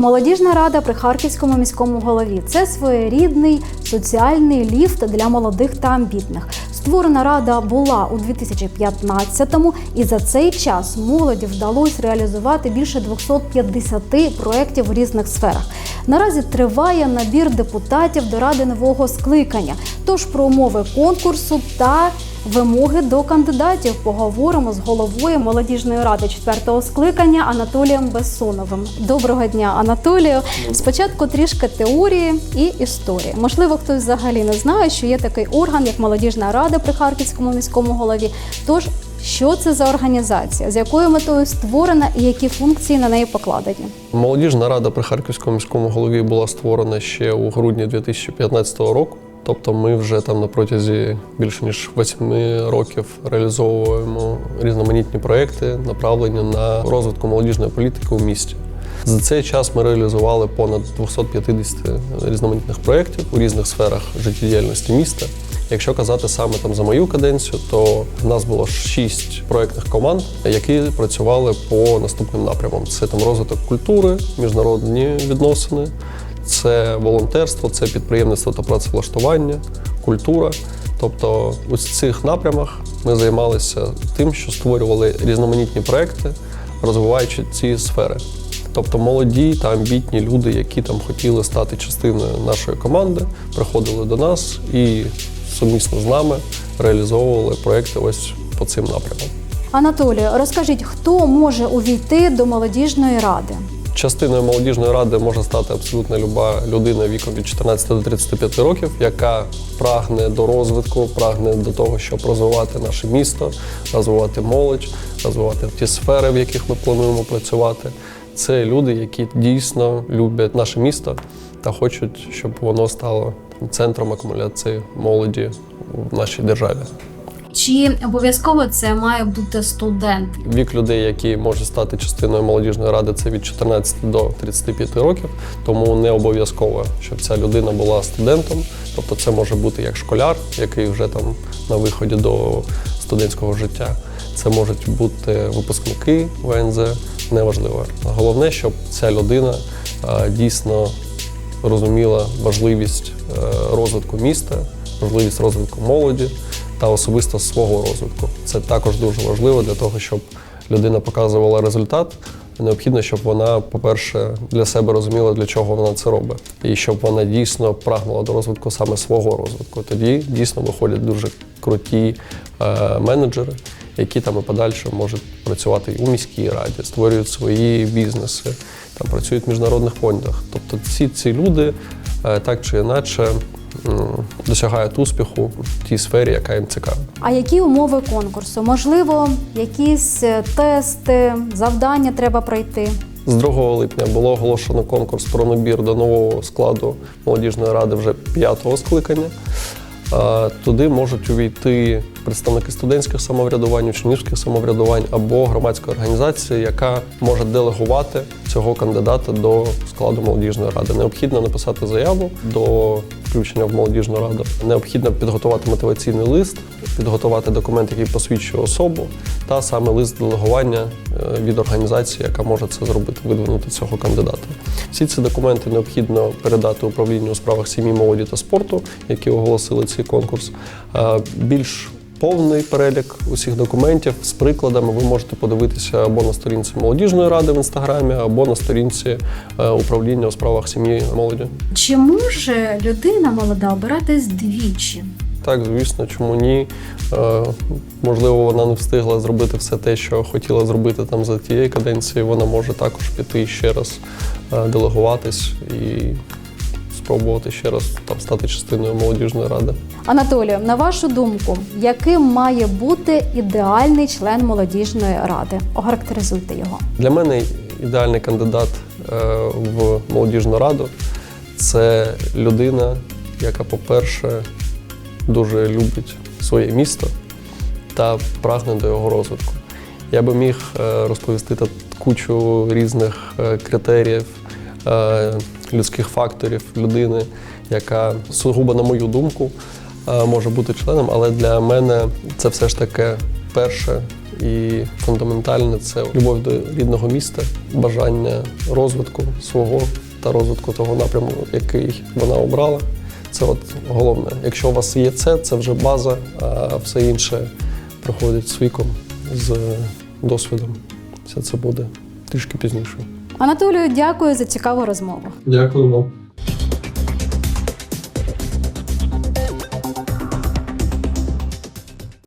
Молодіжна рада при Харківському міському голові це своєрідний соціальний ліфт для молодих та амбітних. Створена рада була у 2015-му, і за цей час молоді вдалося реалізувати більше 250 проєктів у різних сферах. Наразі триває набір депутатів до ради нового скликання. Тож про умови конкурсу та вимоги до кандидатів поговоримо з головою молодіжної ради четвертого скликання Анатолієм Бессоновим. Доброго дня, Анатолію. Спочатку трішки теорії і історії. Можливо, хтось взагалі не знає, що є такий орган, як молодіжна рада при Харківському міському голові. Тож, що це за організація, з якою метою створена і які функції на неї покладені? Молодіжна рада при Харківському міському голові була створена ще у грудні 2015 року. Тобто ми вже там на протязі більше ніж восьми років реалізовуємо різноманітні проекти, направлені на розвитку молодіжної політики у місті. За цей час ми реалізували понад 250 різноманітних проєктів у різних сферах життєдіяльності міста. Якщо казати саме там за мою каденцію, то в нас було шість проєктних команд, які працювали по наступним напрямам: це там розвиток культури, міжнародні відносини, це волонтерство, це підприємництво та працевлаштування, культура. Тобто, у цих напрямах ми займалися тим, що створювали різноманітні проекти, розвиваючи ці сфери. Тобто молоді та амбітні люди, які там хотіли стати частиною нашої команди, приходили до нас і сумісно з нами реалізовували проекти ось по цим напрямам. Анатолію, розкажіть, хто може увійти до молодіжної ради? Частиною молодіжної ради може стати абсолютно люба людина віком від 14 до 35 років, яка прагне до розвитку, прагне до того, щоб розвивати наше місто, розвивати молодь, розвивати ті сфери, в яких ми плануємо працювати. Це люди, які дійсно люблять наше місто та хочуть, щоб воно стало центром акумуляції молоді в нашій державі. Чи обов'язково це має бути студент? Вік людей, які можуть стати частиною молодіжної ради, це від 14 до 35 років. Тому не обов'язково, щоб ця людина була студентом. Тобто, це може бути як школяр, який вже там на виході до студентського життя. Це можуть бути випускники ВНЗ, неважливо. Головне, щоб ця людина дійсно розуміла важливість е, розвитку міста, важливість розвитку молоді та особисто свого розвитку. Це також дуже важливо для того, щоб людина показувала результат. Необхідно, щоб вона, по-перше, для себе розуміла, для чого вона це робить, і щоб вона дійсно прагнула до розвитку саме свого розвитку. Тоді дійсно виходять дуже круті е, менеджери, які там і подальше можуть працювати у міській раді, створюють свої бізнеси, там працюють в міжнародних фондах. Тобто всі ці люди е, так чи інакше досягають успіху в тій сфері, яка їм цікава. А які умови конкурсу? Можливо, якісь е, тести, завдання треба пройти? З 2 липня було оголошено конкурс про набір до нового складу молодіжної ради вже п'ятого скликання. Туди можуть увійти представники студентських самоврядувань, учнівських самоврядувань або громадської організації, яка може делегувати цього кандидата до складу молодіжної ради. Необхідно написати заяву до включення в молодіжну раду. Необхідно підготувати мотиваційний лист, підготувати документ, який посвідчує особу, та саме лист делегування е, від організації, яка може це зробити, видвинути цього кандидата. Всі ці документи необхідно передати управлінню у справах сім'ї, молоді та спорту, які оголосили цей конкурс. Е, Більш Повний перелік усіх документів з прикладами ви можете подивитися або на сторінці молодіжної ради в інстаграмі, або на сторінці е, управління у справах сім'ї молоді. Чи може людина молода обиратись двічі? Так, звісно, чому ні? Е, можливо, вона не встигла зробити все те, що хотіла зробити там за тієї каденції. Вона може також піти ще раз е, делегуватись і спробувати ще раз там стати частиною молодіжної ради. Анатолію, на вашу думку, яким має бути ідеальний член молодіжної ради? Охарактеризуйте його. Для мене ідеальний кандидат е, в молодіжну раду це людина, яка, по-перше, дуже любить своє місто та прагне до його розвитку. Я би міг е, розповісти та кучу різних е, критеріїв, людських факторів людини, яка сугубо, на мою думку, е, може бути членом, але для мене це все ж таки перше І фундаментальне це любов до рідного міста, бажання розвитку свого та розвитку того напряму, який вона обрала. Це от головне. Якщо у вас є це, це вже база, а все інше приходить з віком, з досвідом. Все це буде трішки пізніше. Анатолію, дякую за цікаву розмову. Дякую вам.